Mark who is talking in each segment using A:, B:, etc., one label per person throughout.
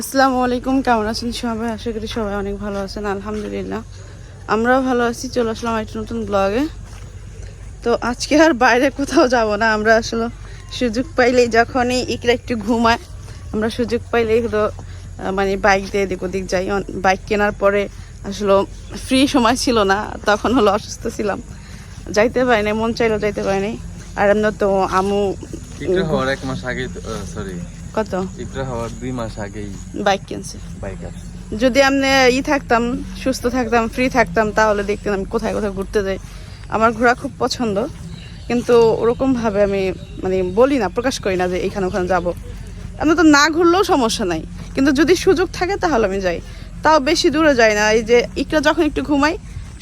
A: আসসালামু আলাইকুম, কেমন আছেন সবাই? আশা করি সবাই অনেক ভালো আছেন, আলহামদুলিল্লাহ। আমরাও ভালো আছি, চলে আসলাম একটা নতুন ব্লগে তো আজকে আর বাইরে কোথাও যাব না, আমরা আসলে সুযোগ পাইলেই যখনই ইকরা একটু ঘুমায়, আমরা সুযোগ পাইলেই হলো মানে বাইক দিয়ে এদিক ওদিক যাই। বাইক কেনার পরে আসলে ফ্রি সময় ছিল না, তখন হলো অসুস্থ ছিলাম। যাইতে পারিনি, মন চাইলেও যাইতে পারিনি। আর আমরা তো আমু
B: এক মাস আগে সরি
A: কত?
B: ইকরা হওয়ার দুই মাস আগেই
A: বাইক কিনছে।
B: বাইক
A: যদি আমি ই থাকতাম সুস্থ থাকতাম ফ্রি থাকতাম তাহলে দেখতেন আমি কোথায় কোথায় ঘুরতে যাই। আমার ঘোরা খুব পছন্দ কিন্তু ওরকমভাবে আমি মানে বলি না প্রকাশ করি না যে এইখানে ওখানে যাব। আমি তো না ঘুরলেও সমস্যা নাই কিন্তু যদি সুযোগ থাকে তাহলে আমি যাই। তাও বেশি দূরে যাই না এই যে একটু যখন একটু ঘুমাই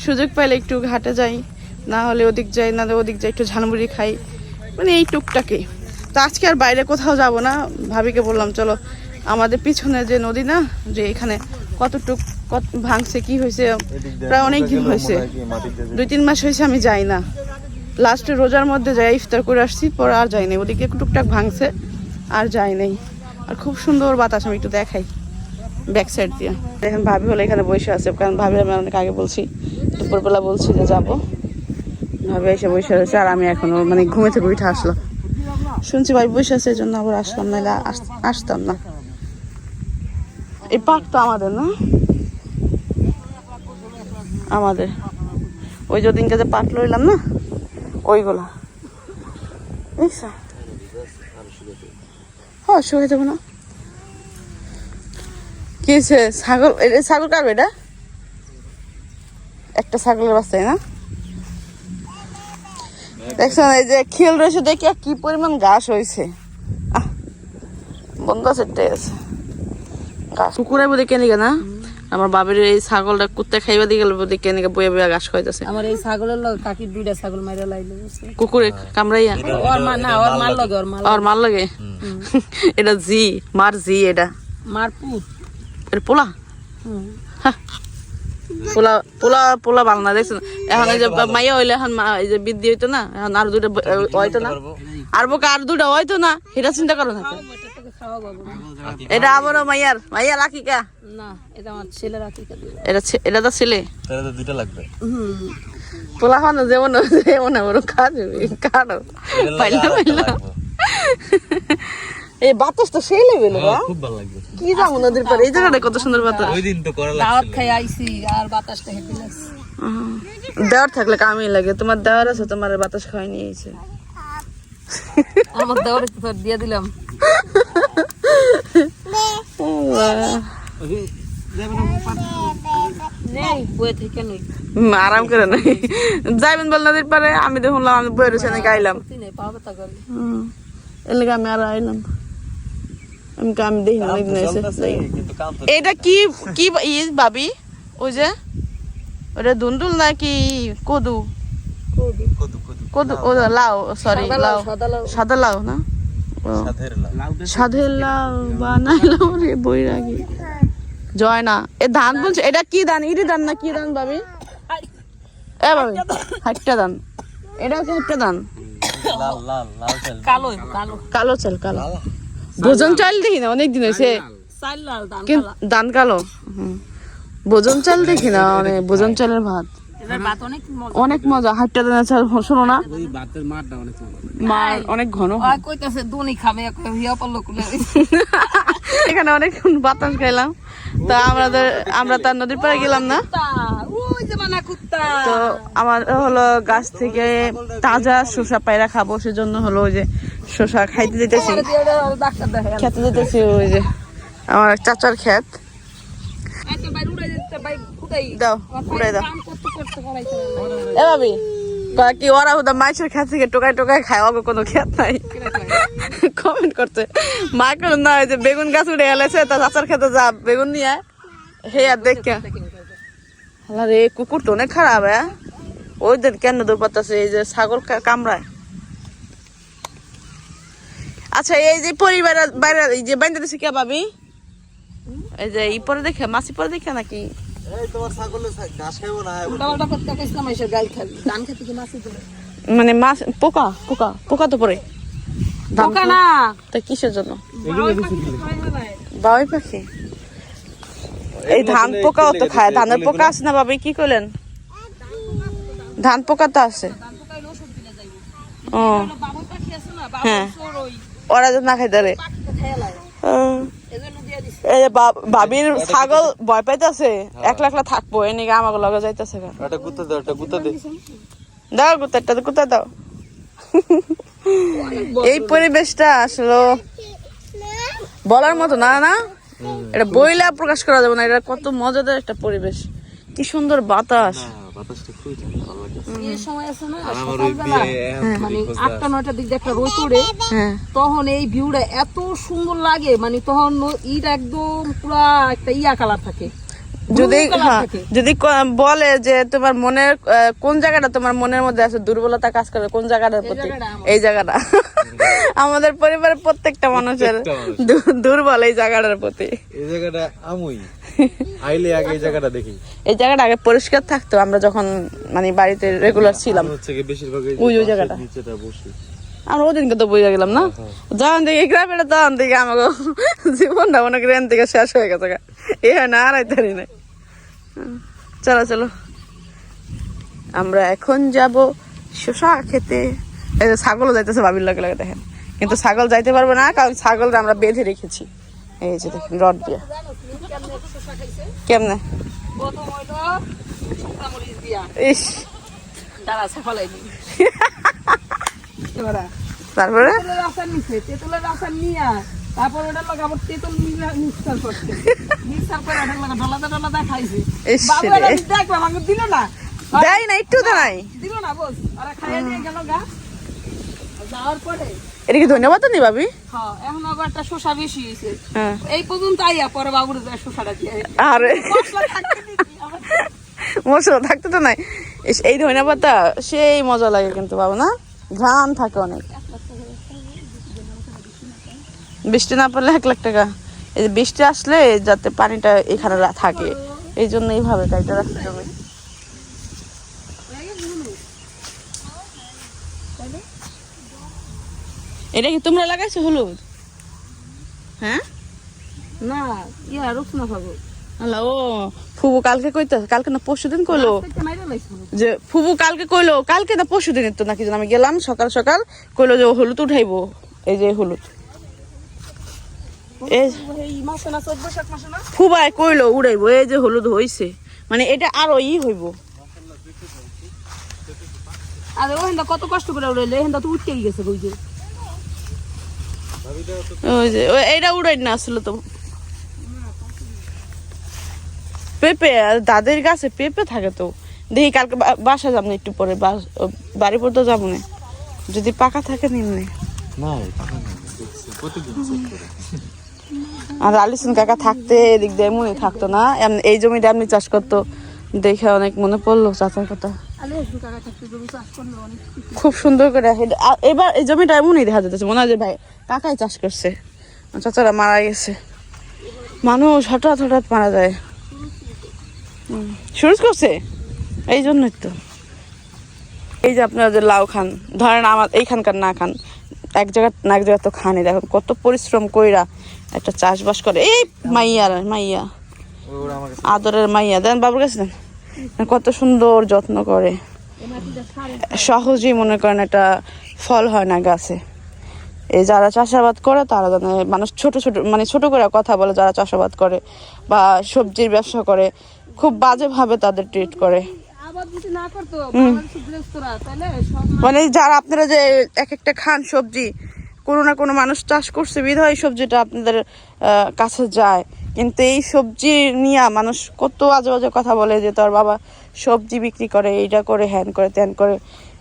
A: সুযোগ পাইলে একটু ঘাটে যাই না হলে ওদিক যাই না ওদিক যাই একটু ঝালমুড়ি খাই মানে এই টুকটাকে। তো আজকে আর বাইরে কোথাও যাব না। ভাবিকে বললাম চলো আমাদের পিছনে যে নদী না যে এখানে কতটুক কত ভাঙছে কি হয়েছে প্রায় অনেক দিন হয়েছে। দুই তিন মাস হয়েছে আমি যাই না। লাস্টে রোজার মধ্যে যাই ইফতার করে আসছি পরে আর যাই নাই। ওদিকে টুকটাক ভাঙছে আর যাই নাই। আর খুব সুন্দর বাতাস আমি একটু দেখাই ব্যাক সাইড দিয়ে। দেখেন ভাবি হলে এখানে বসে আছে কারণ ভাবি আমি অনেক আগে বলছি দুপুরবেলা বলছি যে যাব। ভাবি এসে বসে রয়েছে আর আমি এখনও মানে ঘুমে থেকে উঠে আসলাম। শুনছি ভাই বসে আছে জন্য আবার আসলাম আস- আসতাম না। এই পার্ক তো আমাদের, না? আমাদের। ওই যদিনকে যে পাট লইলাম, না? ওইগুলা। হ্যাঁ শুয়ে যাব না। কি ছাগল ছাগল কার এটা? একটা ছাগলের বাচ্চাই, না? দেখছেন এই যে খেল রয়েছে দেখি কি পরিমাণ ঘাস হয়েছে। বন্ধ আছে আছে ঘাস বোধে কেনে না? আমার বাবার এই ছাগলটা কুত্তে খাইবা দিয়ে গেল বোধে কেনে বয়ে বয়ে ঘাস খাইতেছে
C: আমার এই ছাগলের লগে কাকির দুইটা ছাগল মাইরা লাইলো বুঝছে?
A: কুকুরে কামড়াইয়া?
C: ওর মা না ওর মার লগে ওর মার
A: আর মার লাগে। এটা জি মার জি এটা।
C: মার পুত।
A: এটা পোলা?
C: হুম।
A: পোলা পোলা পোলা ভালো না দেখছেন এখন এই যে মাইয়া হইলে এখন মা- এই যে বৃদ্ধি হইতো না এখন আর দুটা হইতো না। আর বোকা আর দুটা হইতো না এটা চিন্তা করো না।
C: এটা
A: এটা আবারও মাইয়ার। মাইয়া রাখিকা?
C: না এটা আমার ছেলে রাখি
A: এটা এটা তো ছেলে?
B: তাহলে তো দুইটা লাগবে।
C: হুম।
A: পোলা খানো যেমন যেমন ওরকম কাজে কারও। পাইলা পাইলা। এই বাতাস তো সেই লেভেল
B: খুব ভালো লাগবে।
A: কি যাব নদীর পারে এই জায়গাটা কত সুন্দর বাতাস।
B: ওই দিন তো করা
C: দাওয়াত খাই আইছি আর বাতাসটা হেঁটে লাগছে।
A: দেওয়ার থাকলে কামই লাগে। তোমার দেওয়ার আছে তোমার বাতাস খাওয়াই নিয়েছে
C: আমার দেওয়ারে তো তোর দিয়ে দিলাম।
A: আরাম করে নাই। যাইবেন বল নদীর পারে আমি দেখুন আমি বই রয়েছে নাকি আইলাম
C: তুই নেই পাওয়া ব্যথা করলি
A: হুম, এর আমি আর আইলাম। আমি আমি দেখি
B: তো
A: এটা কি কি ই ভাবি ওই যে? ওটা দুন্দুল নাকি কদু? কদু। ও লাউ। সরি
C: সাদা
A: লাউ
C: সাদা লাউ।
A: না? সাধের লাউ। বানাই লাউ রে বই রাখি জয় না। এ ধান বলছে এটা কি ধান? ইরি ধান না কি ধান ভাবি এ ভাবি হাইটটা ধান। এটা কি হাইটটা ধান।
B: লাল লাল লাল চাল
C: কালো কালো।
A: কালো চাল কালো। ভোজন চাল দেখি না অনেক দিন হয়েছে
C: দান
A: কালো। ভোজন চাল দেখি না মানে ভোজন চালের ভাত।
C: অনেক মজা
A: অনেক হাইটটা ধানের চাল, শোনো না।
D: অনেক
A: মার, অনেক ঘন।
C: দুনি
A: এখানে অনেক বাতাস খাইলাম। তা আমাদের আমরা তার নদীর পাড়ে গেলাম না। তো আমার হলো গাছ থেকে তাজা শসা পায়রা খাব সেজন্য হলো ওই যে শসা খাইতে দিতেছি। খেতে দিতেছি ওই যে আমার চাচার দাও উড়াই দাও। এ ভাবি কি ওরা হুদা মাছের ক্ষেত থেকে টোকাই টোকাই খায় কোনো ক্ষেত নাই। কমেন্ট করতে মা কেন না ওই যে বেগুন গাছ উড়ে গেলেছে তা চাচার খেতে যা বেগুন নিয়ে। হে আর দেখ কে রে কুকুর তো অনেক খারাপ হ্যাঁ? ওই দিন কেন দৌড়াতেছে এই যে ছাগল কামড়ায়। আচ্ছা এই যে পরিবারের বাইরে এই যে বাইন্দা দিছে কে ভাবি? এই যে ই পরে দেখে মাসি পরে দেখে নাকি?
C: মাছি
A: মানে মাছ পোকা পোকা পোকা তো পরে।
C: পোকা না।
A: তা কিসের জন্য? বাবুই পাখি? এই ধান পোকাও তো খায় ধানের পোকা আছে না বাবা কি করলেন? ধান পোকা তো আছে। ও।
C: বাবুর
A: হ্যাঁ। ওরা যদি না খাইতে
C: দিছি।
A: এই যে বা- ভাবির ছাগল ভয় পাইতেছে? একলা একলা থাকব এনিকে আমাকে লগে যাইতেছে।
B: একটা গুতা দাও একটা গুতা দে।
A: দাও কুত্তারটা কুত্তা দাও। এই পরিবেশটা আসলো বলার মতো না না? এটা বইলা প্রকাশ করা যাবে না এটা কত মজাদার একটা পরিবেশ। কি সুন্দর বাতাস।
C: মানে
A: হ্যাঁ।
C: তখন এই ভিউটা এত সুন্দর লাগে মানে তখন ইট একদম পুরা একটা ইয়া কালার থাকে।
A: যদি হ্যাঁ। যদি বলে যে তোমার মনের কোন জায়গাটা তোমার মনের মধ্যে আছে দুর্বলতা কাজ করে কোন জায়গাটার প্রতি এই জায়গাটা। আমাদের পরিবারের প্রত্যেকটা মানুষের দুর্বল এই জায়গাটার প্রতি।
B: এই জায়গাটা আমুই। আইলে আগে এই জায়গাটা দেখি।
A: এই জায়গাটা আগে পরিষ্কার থাকতো আমরা যখন মানে বাড়িতে রেগুলার ছিলাম।
B: হচ্ছে কি বেশিরভাগ
A: ওই ওই জায়গাটা।
B: নিচেটা বসি।
A: আমরা ওদিনকে তো বুঝে গেলাম না? যখন থেকে গ্রামের তখন থেকে আমাকে জীবনটা মনে করি থেকে শেষ হয়ে গেছে এ হয় না আর আইতারি নাই। হুম, চলো চলো। আমরা এখন যাব শশা খেতে। এই যে ছাগলও যাইতেছে বাবির লগে লগে দেখেন। কিন্তু ছাগল যাইতে পারব না কারণ ছাগলটা আমরা বেঁধে রেখেছি। এই যে দেখেন রড দিয়ে। কেমনে? ইস। তারপরে?
C: তেঁতুলের আচার নিছে তেঁতুলের আচার নিয়া তারপর ওটার লগে আবার তেঁতুল মিক্সার করছে। মিক্সার করে ওটার লগে ডলাদা ডলাদা খাইছে। বাবু এটা দেখলাম আমাকে দিল না।
A: দেয় না একটু তো
C: দিল না বস। ওরা খাইয়ে দিয়ে গেল গা। যাওয়ার পরে
A: এটা কি ধন্যবাদ নি ভাবি?
C: হ্যাঁ এখন আবার একটা শসা বেশি হয়েছে।
A: হ্যাঁ।
C: এই পর্যন্ত আইয়া পরে বাবুর যায় শসাটা দিয়ে
A: আরে।
C: মশলা থাকতে
A: তো নাই। এই ধনিয়া পাতা সেই মজা লাগে কিন্তু বাবু না? ঘ্রাণ থাকে অনেক। বৃষ্টি না পড়লে এক লাখ টাকা। এই যে বৃষ্টি আসলে যাতে পানিটা এখানে থাকে। এই জন্য এইভাবে গাড়িটা রাখতে হবে এটা কি তোমরা লাগাইছো হলুদ? হ্যাঁ?
C: না ইয়া পাবো
A: আল্লাহ ও ফুবু কালকে কইতে কালকে না পরশু দিন কইলো? যে ফুবু কালকে কইলো কালকে না পরশু দিন তো নাকি আমি গেলাম সকাল সকাল কইলো যে হলুদ উঠাইবো। এই যে হলুদ। ফুবাই কইলো উড়াইবো, এই যে হলুদ হইছে। মানে এটা আরও ই হইব।
C: আর ওহেন্দা কত কষ্ট করে উঠতেই গেছে ওই যে।
A: ওই ওই এইটা উড়াই না আসলে তো। পেঁপে দাদের গাছে পেঁপে থাকে তো। দেখি কালকে বাসা যাব না একটু পরে বাড়ি পড়তে যাব না। যদি পাকা থাকে নিম্নে। আর আলিসন কাকা থাকতে এদিক দিয়ে এমনই থাকতো না। এই জমিটা এমনি চাষ করতো দেখে অনেক মনে পড়ল চাচার কথা। খুব সুন্দর করে এবার এই জমিটা এমনই দেখা যাচ্ছে মনে হয় যে ভাই কাকাই চাষ করছে। চাচারা মারা গেছে। মানুষ হঠাৎ হঠাৎ মারা যায়। শুরু করছে? এই জন্যই তো। এই যে আপনারা যে লাউ খান ধরেন আমার এইখানকার না খান এক জায়গা না এক জায়গা তো খানি দেখুন কত পরিশ্রম কইরা একটা চাষবাস করে। এই মাইয়া মাইয়া। আদরের মাইয়া। দেন বাবুর কাছে দেন। কত সুন্দর যত্ন করে। সহজেই মনে করেন একটা ফল হয় না গাছে। এই যারা চাষাবাদ করে, তারা জানে মানুষ ছোট ছোট মানে ছোট করে কথা বলে যারা চাষাবাদ করে বা সবজির ব্যবসা করে, খুব বাজেভাবে তাদের ট্রিট করে। মানে যারা আপনারা যে এক একটা খান সবজি কোনো না কোনো মানুষ চাষ করছে, বিধায় সবজিটা আপনাদের কাছে যায়। কিন্তু এই সবজি নিয়ে মানুষ কত আজে বাজে কথা বলে যে তোর বাবা সবজি বিক্রি করে, এইটা করে, হ্যান করে, ত্যান করে।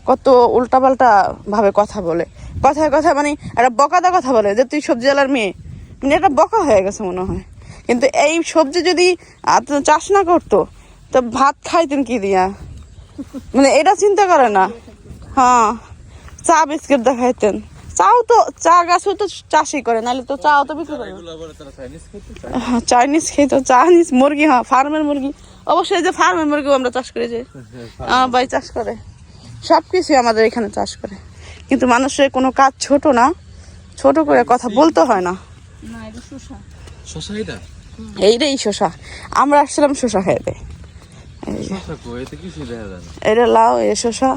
A: কত উল্টাপাল্টা ভাবে কথা বলে। কথায় কথা মানে একটা বকাদা কথা বলে যে তুই সবজি আলার মেয়ে। মানে একটা বকা হয়ে গেছে মনে হয়। কিন্তু এই সবজি যদি চাষ না করতো, তো ভাত খাইতেন কি দিয়া? মানে এটা চিন্তা করে না। হ্যাঁ চা বিস্কিট দেখাইতেন। চাও তো চা গাছও তো চাষই করে নাহলে তো চাও তো বিক্রি করে।
B: এগুলো আবার তারা চাইনিজ খেতে
A: হ্যাঁ, চাইনিজ খেয়ে তো চাইনিজ মুরগি হ্যাঁ ফার্মের মুরগি। অবশ্যই যে ফার্মের মুরগিও আমরা চাষ করি যে আমার ভাই চাষ করে। সব কিছুই আমাদের এখানে চাষ করে। কিন্তু মানুষের কোনো কাজ ছোট না ছোট করে কথা বলতে হয় না।
C: এটা
A: এইটাই শশা আমরা আসছিলাম এই
B: কিছু দেখা
A: এটা লাউ এ শশা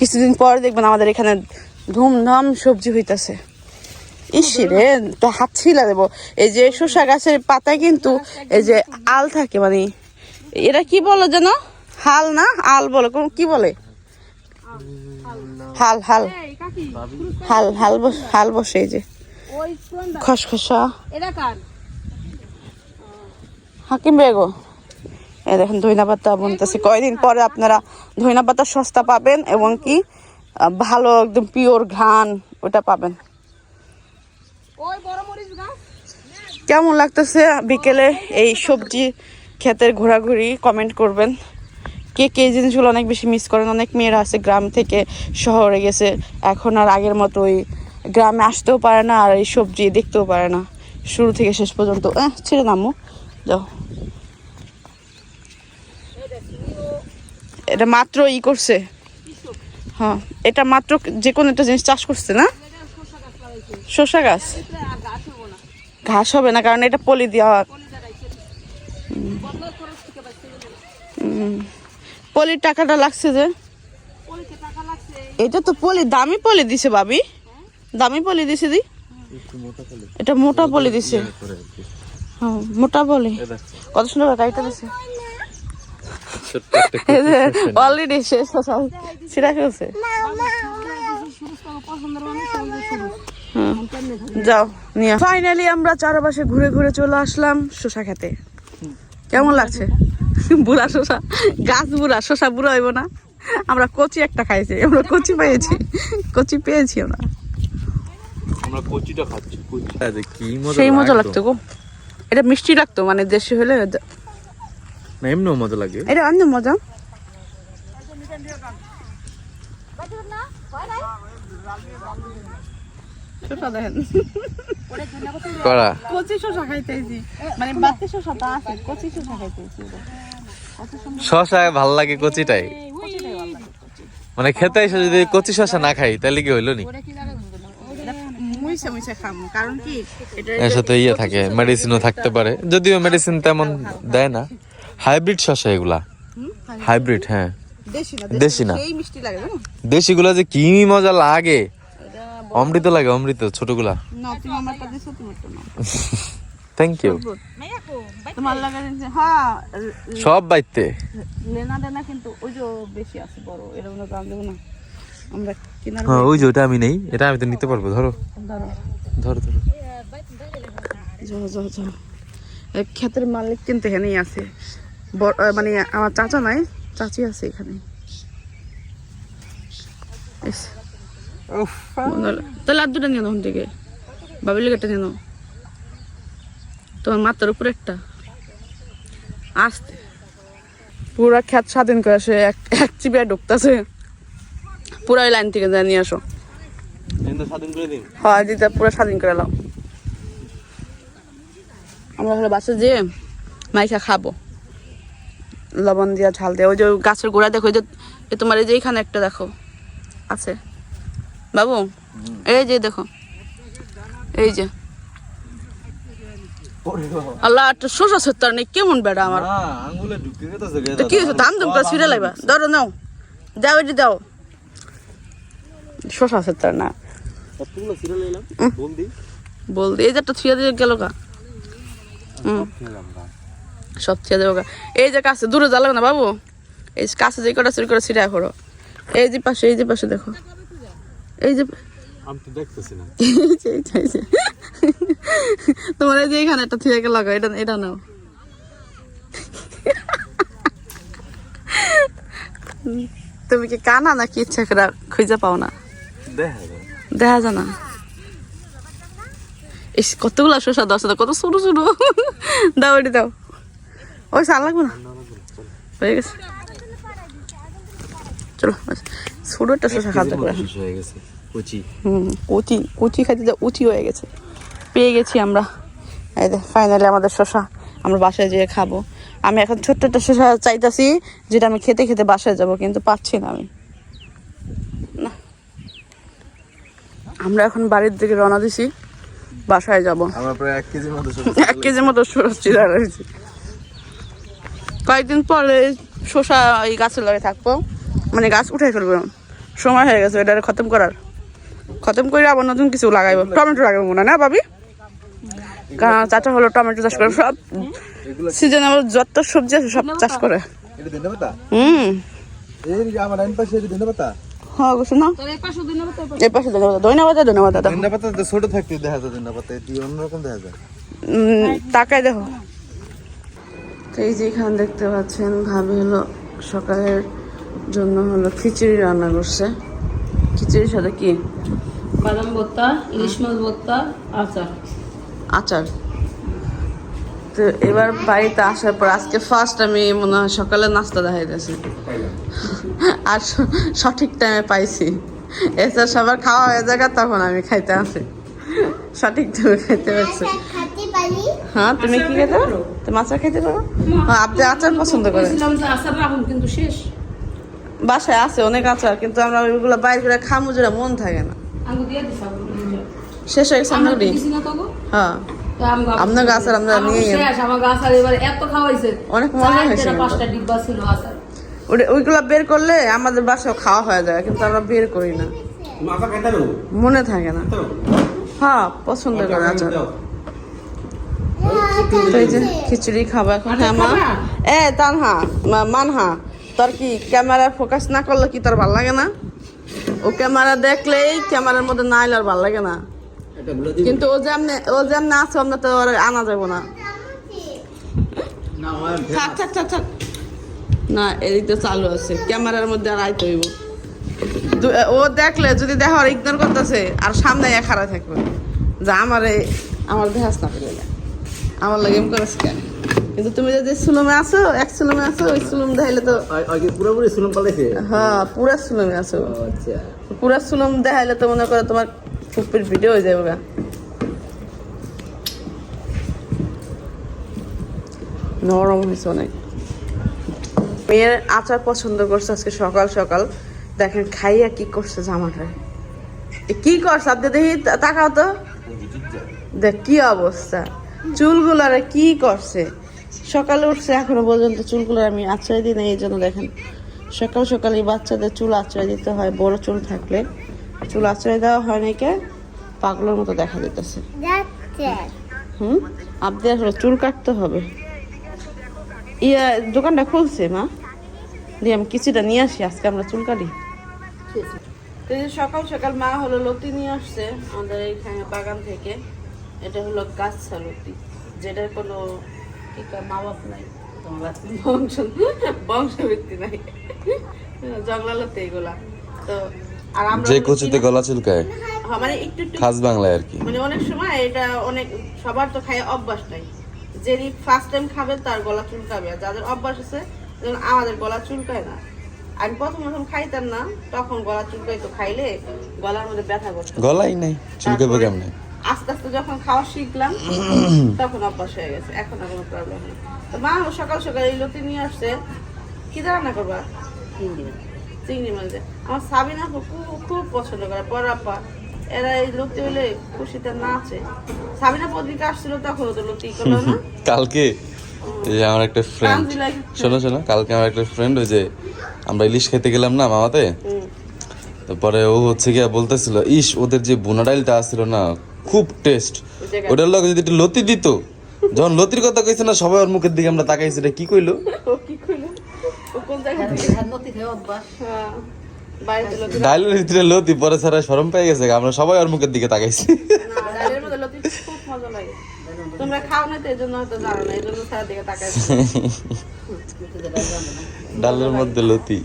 A: কিছুদিন পর দেখবেন আমাদের এখানে ধুমধাম সবজি হইতাছে। ইসি রে, তো হাত ছিলা দেবো। এই যে শসা গাছের পাতায় কিন্তু এই যে আল থাকে মানে এরা কি বলে যেন হাল না? আল বলে কোন কি বলে? হাল হাল। হাল হাল হাল বসে এই যে। খসখসা। হাকিম বেগো, এই দেখেন ধইনা পাতা বুনতেছে। কয়দিন পরে আপনারা ধইনা পাতা সস্তা পাবেন এবং কি ভালো একদম পিওর ঘ্রাণ ওটা পাবেন। কেমন লাগতেছে বিকেলে এই সবজি ক্ষেতের ঘোরাঘুরি? কমেন্ট করবেন। কে কে এই জিনিসগুলো অনেক বেশি মিস করেন? অনেক মেয়েরা আছে গ্রাম থেকে শহরে গেছে এখন আর আগের মতো ওই গ্রামে আসতেও পারে না আর এই সবজি দেখতেও পারে না। শুরু থেকে শেষ পর্যন্ত আহ, ছেড়ে নামো যাও। এটা মাত্র ই করছে। হ্যাঁ এটা মাত্র যে কোনো একটা জিনিস চাষ করছে না? শসা গাছ। ঘাস হবে না কারণ এটা পলি দেওয়া। পলির টাকাটা লাগছে যে। এটা তো পলি দামি পলি দিছে ভাবি। দামি পলি দিছে দি। এটা মোটা পলি দিছে। হ্যাঁ মোটা পলি। কত সুন্দর গাড়িটা দিছে। অলরেডি শেষ কথা। সেটা ফেলছে? যাও নিয়ে ফাইনালি আমরা চারপাশে ঘুরে ঘুরে চলে আসলাম শসা খেতে। কেমন লাগছে? বুড়া শসা? গাছ বুড়া শসা বুড়া হইব না। আমরা কচি একটা খাইছি আমরা কচি পেয়েছি। কচি পেয়েছি আমরা
B: আমরা কচিটা খাচ্ছি কচি। আরে কি মজা
A: সেই মজা
B: লাগতো।
A: লাগতো গো। এটা মিষ্টি লাগতো মানে দেশি হলে
B: না এমনিও মজা লাগে।
A: এটা অন্য মজা। শসা
B: করা?
A: কচি শসা খাইতেছি। মানে বাতি শসাটা আছে কচি শসা খাইতেছি
B: শশা ভালো লাগে কচিটাই। মানে খেতে এসে যদি কচি শশা না খাই তাহলে কি হইল নি?
A: মুইসে মুইসে খামু। কারণ কি? এটা
B: এর সাথে ইয়ে থাকে মেডিসিনও থাকতে পারে। যদিও মেডিসিন তেমন দেয় না। হাইব্রিড শশা এগুলা? হাইব্রিড। হ্যাঁ।
A: দেশি না
B: দেশি দেশিগুলা যে কি মজা লাগে। অমৃত লাগে অমৃত ছোটগুলা। থ্যাংক ইউ
A: হ্যাঁ
B: সব বাইতে।
A: কিন্তু ওই যে বেশি আছে বড়। এরকম দাম না। আমরা
B: হ্যাঁ ওই যে ওটা আমি নেই। এটা আমি তো নিতে পারব ধরো।
A: ধরো।
B: ধরো
A: ক্ষেতের মালিক কিন্তু এখানেই আছে। মানে আমার চাচা নাই চাচি আছে এখানে। আর দুটা নিয়ে ওখান থেকে বাবির লেগে নিয়ে তোমার মাথার উপরে একটা। আসতে। পুরা খ্যাত স্বাধীন করে সে এক চিপিয়া ঢুকতেছে। পুরা ওই লাইন থেকে যা নিয়ে আসো। হয় দিতে পুরো স্বাধীন করে নাও। আমরা হলো বাসে যেয়ে মাইখা খাব। লবণ দিয়া ঝাল দিয়ে। ওই যে গাছের গোড়া দেখো যে এ তোমার এই যে এইখানে একটা দেখো আছে। বাবু এই যে দেখো এই যে। আল্লাহ একটা শোষা সত্তর নেই কেমন বেড়া আমার। কি হয়েছে? দাম ছিঁড়ে ধরো নাও। দাও এটি দাও। শোষা সত্তর না।
B: বলদি
A: বল এই যে একটা থুয়া দিয়ে গেল গা। হুম সব থুয়া দেবো এই যে কাছে দূরে জ্বালাবে না বাবু? এই কাছে যে কটা চুরি করে ছিটা করো এই যে পাশে এই যে পাশে দেখো। এই যে যে যে, যে। তোমার এই যে এখানে একটা থুয়া গেল গা এটা এটা নাও। তুমি কি কানা নাকি ইচ্ছা করে খুঁজে পাও না?
B: দেখা যায়
A: না। কতগুলো শসা দশ কত ছোট ছোট। দাও এটি দাও। ওই সার লাগবে না? হয়ে গেছে। চলো বাস। ছোট একটা শসা খাতে করে
B: হয়ে গেছে। কচি।
A: হুম কচি কচি খাইতে যা উচি হয়ে গেছে। পেয়ে গেছি আমরা। এই ফাইনালি আমাদের শসা। আমরা বাসায় যেয়ে খাব। আমি এখন ছোট্ট একটা শসা চাইতাছি যেটা আমি খেতে খেতে বাসায় যাব কিন্তু পাচ্ছি না আমি। না। আমরা এখন বাড়ির দিকে রওনা দিছি। বাসায় যাব।
B: আমরা প্রায় এক কেজির মতো
A: এক কেজির মতো সরষে রয়েছে। কয়েকদিন পরে শসা এই গাছের লগে থাকব। মানে গাছ উঠে ফেলব। সময় হয়ে গেছে এটা খতম করার। খতম করে আবার নতুন কিছু লাগাইবো। টমেটো লাগাবো মনে হয় না ভাবি? কারণ চাচা হলো টমেটো চাষ করে। সব সিজনেবল যত সবজি আছে সব চাষ করে।
B: এটা দিন পাতা?
A: হুম।
B: এই যে আমার ডাইন পাশে দিন পাতা?
A: গোসো না।
C: তোর এই পাশে দিন হবে তো
A: এই পাশে ধন্যবাদ ধন্যবাদ ধন্যবাদ দাদা
B: দিন পাতা তো ছোট থাকতে দেখা।
A: তো এই যে এখানে দেখতে পাচ্ছেন ভাবি হলো সকালের জন্য হলো খিচুড়ি রান্না করছে। খিচুড়ির সাথে কি?
C: বাদাম ভর্তা ইলিশ মাছ ভর্তা আচার।
A: আচার। তো এবার বাড়িতে আসার পর আজকে ফার্স্ট আমি মনে হয় সকালে নাস্তা দেখাইতেছি। আর সঠিক টাইমে পাইছি। এছাড়া সবার খাওয়া হয়ে যাবে তখন আমি খাইতে আসি। সঠিক টাইমে খাইতে পারছি।
D: খাতে পারি
A: হ্যাঁ তুমি কি খেতে? তুমি আচার খেতে পারো? হ্যাঁ আপনি আচার পছন্দ করেন।
C: কিন্তু শেষ।
A: বাসায় আছে অনেক আচার কিন্তু আমরা ওইগুলো বাইরে করে খামু যেটা মন থাকে না। শেষ হয়ে গেছে
C: আমরা
A: আমরা হ্যাঁ। আপনার আমরা
C: আমার
A: নিয়ে
C: আমার গাছ আর এবার এত খাওয়াইছে।
A: অনেক মজা হয়েছে ওইগুলো বের করলে আমাদের বাসায় খাওয়া হয়ে যায় কিন্তু আমরা বের করি না। মনে থাকে না। হ্যাঁ পছন্দ করে আচার। তো খিচুড়ি। খাব এখন। হ্যাঁ মা? এ তানহা মা- মানহা তোর কি ক্যামেরা ফোকাস না করলে কি তোর ভালো লাগে না? ও ক্যামেরা দেখলেই ক্যামেরার মধ্যে না এলে আর ভালো লাগে না। কিন্তু ও যেমনে ও যেমনে আছে অন্য তো ওর আনা যাব না। থাক থাক থাক থাক। না এদিক তো চালু আছে। ক্যামেরার মধ্যে আর আইতে হইব। ও দেখলে যদি দেখো আর ইগনোর করতেছে আর সামনে এক খাড়া থাকবে। যা আমার আমার দেহাস না পেলে না। আমার লাগে এমন করেছে কেন? কিন্তু তুমি যদি সুলমে আছো এক সুলমে আছো ওই সুলম দেখাইলে তো
E: আগে পুরোপুরি সুলম পালাইছে
A: হ্যাঁ পুরা সুলমে আছো।
E: আচ্ছা।
A: পুরা সুলম দেখাইলে তো মনে করো তোমার ফুপির ভিডিও হয়ে যাবে নরম হয়েছে অনেক। মেয়ের আচার পছন্দ করছে আজকে সকাল সকাল। দেখেন খাইয়া কি করছে জামাটায় এ কি করছে? আপনি দেখি তাকাও তো। দেখ কি অবস্থা। চুলগুলারে কি করছে? সকালে উঠছে এখনও পর্যন্ত চুলগুলো আমি আশ্রয় দিই না এই জন্য দেখেন। সকাল সকাল এই বাচ্চাদের চুল আশ্রয় দিতে হয় বড় চুল থাকলে। চুল আশ্রয় দেওয়া হয় নাকি পাগলের মতো দেখা যেতেছে হুম? আপনি আসলে চুল কাটতে হবে। ইয়া দোকানটা খুলছে মা? দিয়ে আমি কিছুটা নিয়ে আসি আজকে আমরা চুল কাটি। সকাল সকাল মা হলো লতি নিয়ে আসছে আমাদের এইখানে বাগান থেকে। এটা হলো গাছ লতি যেটার কোনো কি মা বাপ নাই। বংশ বংশবৃত্তি নাই। এগুলা। তো আর আমরা
B: যে কচুতে গলা চুলকায়
A: হ্যাঁ, মানে একটু একটু
B: খাস বাংলায় আর কি।
A: মানে অনেক সময় এটা অনেক সবার তো খায় অভ্যাস নাই। ফার্স্ট টাইম খাবে তার গলা চুলকাবে। আর যাদের অভ্যাস আছে যেমন আমাদের গলা চুলকায় না। আমি প্রথম প্রথম খাইতাম না তখন গলা চুলকাই তো খাইলে গলার মধ্যে ব্যথা করতো।
B: গলাই নাই চুলকাবে কেমনে?
A: আস্তে আস্তে যখন খাওয়া শিখলাম তখন অভ্যাস হয়ে গেছে। এখন আর কোনো প্রবলেম নেই। তো মা সকাল সকাল এই লতি নিয়ে আসছে। কি রান্না করবা? চিংড়ি মাছ। আমার সাবিনা খুব খুব পছন্দ করে পরাপা এরা এই লতি হইলে খুশিতে নাচে। সাবিনা পত্রিকা আসছিল তখন তো লতি করল না।
B: কালকে? এই যে আমার একটা ফ্রেন্ড শোনো শোনো কালকে আমার একটা ফ্রেন্ড ওই যে আমরা ইলিশ খেতে গেলাম না মামাতে? তারপরে ও হচ্ছে গিয়া বলতেছিল ইস ওদের যে বুনা ডাইলটা আসছিল না খুব টেস্ট ওটার লগে যদি একটু লতি দিত যখন লতির কথা কইছে না সবাই ওর মুখের দিকে আমরা তাকাইছি এটা কি কইলো?
A: ও কি কইলো? ও কোন জায়গা থেকে? হ্যাঁ বাইরে লতি
B: ডাইলের ভিতরে লতি পরে সারা শরম পেয়ে গেছে আমরা সবাই ওর মুখের দিকে তাকাইছি।
A: না ডালের মধ্যে লতি খুব মজা লাগে। তোমরা খাও না তো এই হয়তো জানো না এই সারা দিকে তাকাই
B: ডালের মধ্যে লতি।